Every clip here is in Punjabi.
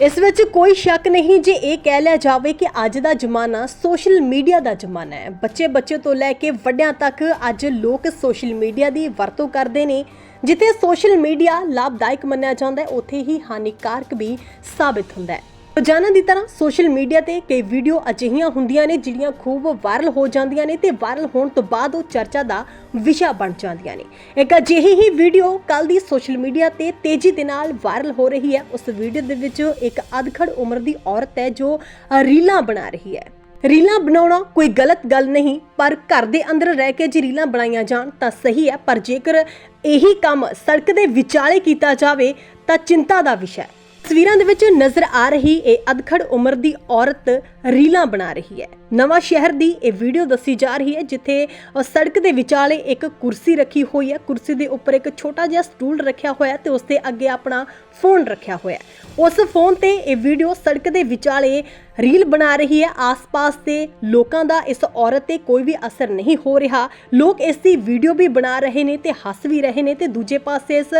ਇਸ ਵਿੱਚ ਕੋਈ ਸ਼ੱਕ ਨਹੀਂ ਜੇ ਇਹ ਕਹਿ ਲਿਆ ਜਾਵੇ ਕਿ ਅੱਜ ਦਾ ਜ਼ਮਾਨਾ ਸੋਸ਼ਲ ਮੀਡੀਆ ਦਾ ਜ਼ਮਾਨਾ ਹੈ। ਬੱਚੇ ਬੱਚੇ ਤੋਂ ਲੈ ਕੇ ਵੱਡਿਆਂ ਤੱਕ ਅੱਜ ਲੋਕ ਸੋਸ਼ਲ ਮੀਡੀਆ ਦੀ ਵਰਤੋਂ ਕਰਦੇ ਨੇ, ਜਿੱਥੇ ਸੋਸ਼ਲ ਮੀਡੀਆ ਲਾਭਦਾਇਕ ਮੰਨਿਆ ਜਾਂਦਾ ਹੈ, ਉੱਥੇ ਹੀ ਹਾਨੀਕਾਰਕ ਵੀ ਸਾਬਿਤ ਹੁੰਦਾ ਹੈ। ਰੋਜ਼ਾਨਾ ਦੀ ਤਰ੍ਹਾਂ ਸੋਸ਼ਲ ਮੀਡੀਆ ਤੇ ਕਈ ਵੀਡੀਓ ਅਜਿਹੀਆਂ ਹੁੰਦੀਆਂ ਨੇ ਜਿਹੜੀਆਂ ਖੂਬ ਵਾਇਰਲ ਹੋ ਜਾਂਦੀਆਂ ਨੇ ਤੇ ਵਾਇਰਲ ਹੋਣ ਤੋਂ ਬਾਅਦ ਉਹ ਚਰਚਾ ਦਾ ਵਿਸ਼ਾ ਬਣ ਜਾਂਦੀਆਂ ਨੇ। ਇੱਕ ਅਜਿਹੀ ਹੀ ਵੀਡੀਓ ਕੱਲ ਦੀ ਸੋਸ਼ਲ ਮੀਡੀਆ ਤੇ ਤੇਜ਼ੀ ਦੇ ਨਾਲ ਵਾਇਰਲ ਹੋ ਰਹੀ ਹੈ। ਉਸ ਵੀਡੀਓ ਦੇ ਵਿੱਚ ਇੱਕ ਅਧਖੜ ਉਮਰ ਦੀ ਔਰਤ ਹੈ ਜੋ ਰੀਲਾਂ ਬਣਾ ਰਹੀ ਹੈ। ਰੀਲਾਂ ਬਣਾਉਣਾ ਕੋਈ ਗਲਤ ਗੱਲ ਨਹੀਂ, ਪਰ ਘਰ ਦੇ ਅੰਦਰ ਰਹਿ ਕੇ ਜੇ ਰੀਲਾਂ ਬਣਾਈਆਂ ਜਾਣ ਤਾਂ ਸਹੀ ਹੈ। ਪਰ ਜੇਕਰ ਇਹੀ ਕੰਮ ਸੜਕ ਦੇ ਵਿਚਾਲੇ ਕੀਤਾ ਜਾਵੇ ਤਾਂ ਚਿੰਤਾ ਦਾ ਵਿਸ਼ਾ ਹੈ। ਤਸਵੀਰਾਂ ਦੇ ਵਿੱਚ ਨਜ਼ਰ ਆ ਰਹੀ ਇਹ ਅਧਖੜ ਉਮਰ ਦੀ ਔਰਤ ਰੀਲਾਂ ਬਣਾ ਰਹੀ ਹੈ। ਨਵਾਂ ਸ਼ਹਿਰ ਦੀ ਇਹ ਵੀਡੀਓ ਦੱਸੀ ਜਾ ਰਹੀ ਹੈ, ਜਿੱਥੇ ਸੜਕ ਦੇ ਵਿਚਾਲੇ ਇੱਕ ਕੁਰਸੀ ਰੱਖੀ ਹੋਈ ਹੈ। ਕੁਰਸੀ ਦੇ ਉੱਪਰ ਇੱਕ ਛੋਟਾ ਜਿਹਾ ਸਟੂਲ ਰੱਖਿਆ ਹੋਇਆ ਤੇ ਉਸ ਦੇ ਅੱਗੇ ਆਪਣਾ ਫੋਨ ਰੱਖਿਆ ਹੋਇਆ ਉਸ ਫੋਨ ਤੇ ਇਹ ਵੀਡੀਓ ਸੜਕ ਦੇ ਵਿਚਾਲੇ ਰੀਲ ਬਣਾ ਰਹੀ ਹੈ। ਆਸ-ਪਾਸ ਦੇ ਲੋਕਾਂ ਦਾ ਇਸ ਔਰਤ ਤੇ ਕੋਈ ਵੀ ਅਸਰ ਨਹੀਂ ਹੋ ਰਿਹਾ। ਲੋਕ ਇਸ ਦੀ ਵੀਡੀਓ ਵੀ ਬਣਾ ਰਹੇ ਨੇ ਤੇ ਹੱਸ ਵੀ ਰਹੇ ਨੇ ਤੇ ਦੂਜੇ ਪਾਸੇ ਇਸ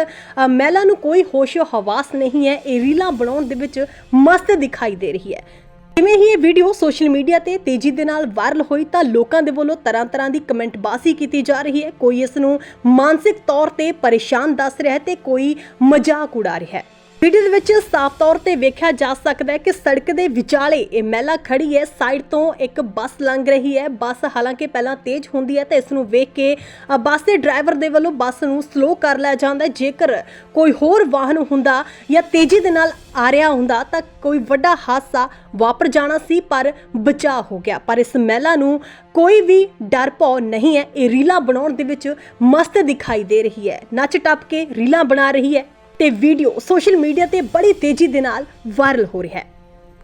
ਮਹਿਲਾ ਨੂੰ ਕੋਈ ਹੋਸ਼ੋ ਹਵਾਸ ਨਹੀਂ ਹੈ। ਇਹ ਰੀਲ ਬਣਾਉਣ ਦੇ ਵਿੱਚ ਮਸਤ ਦਿਖਾਈ ਦੇ ਰਹੀ ਹੈ। ਜਿਵੇਂ ਹੀ ਇਹ ਵੀਡੀਓ ਸੋਸ਼ਲ ਮੀਡੀਆ ਤੇ ਤੇਜ਼ੀ ਦੇ ਨਾਲ ਵਾਇਰਲ ਹੋਈ ਤਾਂ ਲੋਕਾਂ ਦੇ ਵੱਲੋਂ ਤਰ੍ਹਾਂ-ਤਰ੍ਹਾਂ ਦੀ ਕਮੈਂਟ ਬਾਜ਼ੀ ਕੀਤੀ ਜਾ ਰਹੀ ਹੈ। ਕੋਈ ਇਸ ਨੂੰ ਮਾਨਸਿਕ ਤੌਰ ਤੇ ਪਰੇਸ਼ਾਨ ਦੱਸ ਰਿਹਾ ਹੈ ਤੇ ਕੋਈ ਮਜ਼ਾਕ ਉਡਾ ਰਿਹਾ ਹੈ। ਵੀਡੀਓ ਦੇ ਵਿੱਚ ਸਾਫ਼ ਤੌਰ ਤੇ ਵੇਖਿਆ ਜਾ ਸਕਦਾ ਹੈ ਕਿ ਸੜਕ ਦੇ ਵਿਚਾਲੇ ਇਹ ਮਹਿਲਾ ਖੜੀ ਹੈ। ਸਾਈਡ ਤੋਂ ਇੱਕ ਬੱਸ ਲੰਘ ਰਹੀ ਹੈ। ਬੱਸ ਹਾਲਾਂਕਿ ਪਹਿਲਾਂ ਤੇਜ਼ ਹੁੰਦੀ ਹੈ ਤਾਂ ਇਸ ਨੂੰ ਵੇਖ ਕੇ ਬੱਸ ਦੇ ਡਰਾਈਵਰ ਦੇ ਵੱਲੋਂ ਬੱਸ ਨੂੰ ਸਲੋ ਕਰ ਲਿਆ ਜਾਂਦਾ ਹੈ। ਜੇਕਰ ਕੋਈ ਹੋਰ ਵਾਹਨ ਹੁੰਦਾ ਜਾਂ ਤੇਜ਼ੀ ਦੇ ਨਾਲ ਆ ਰਿਹਾ ਹੁੰਦਾ ਤਾਂ ਕੋਈ ਵੱਡਾ ਹਾਦਸਾ ਵਾਪਰ ਜਾਣਾ ਸੀ, ਪਰ ਬਚਾਅ ਹੋ ਗਿਆ। ਪਰ ਇਸ ਮਹਿਲਾ ਨੂੰ ਕੋਈ ਵੀ ਡਰ ਭੌ ਨਹੀਂ ਹੈ। ਇਹ ਰੀਲਾਂ ਬਣਾਉਣ ਦੇ ਵਿੱਚ ਮਸਤ ਦਿਖਾਈ ਦੇ ਰਹੀ ਹੈ। ਨੱਚ ਟੱਪ ਕੇ ਰੀਲਾਂ ਬਣਾ ਰਹੀ ਹੈ। ਤੇ ਵੀਡੀਓ ਸੋਸ਼ਲ ਮੀਡੀਆ ਤੇ ਬੜੀ ਤੇਜ਼ੀ ਦੇ ਨਾਲ ਵਾਇਰਲ ਹੋ ਰਿਹਾ ਹੈ।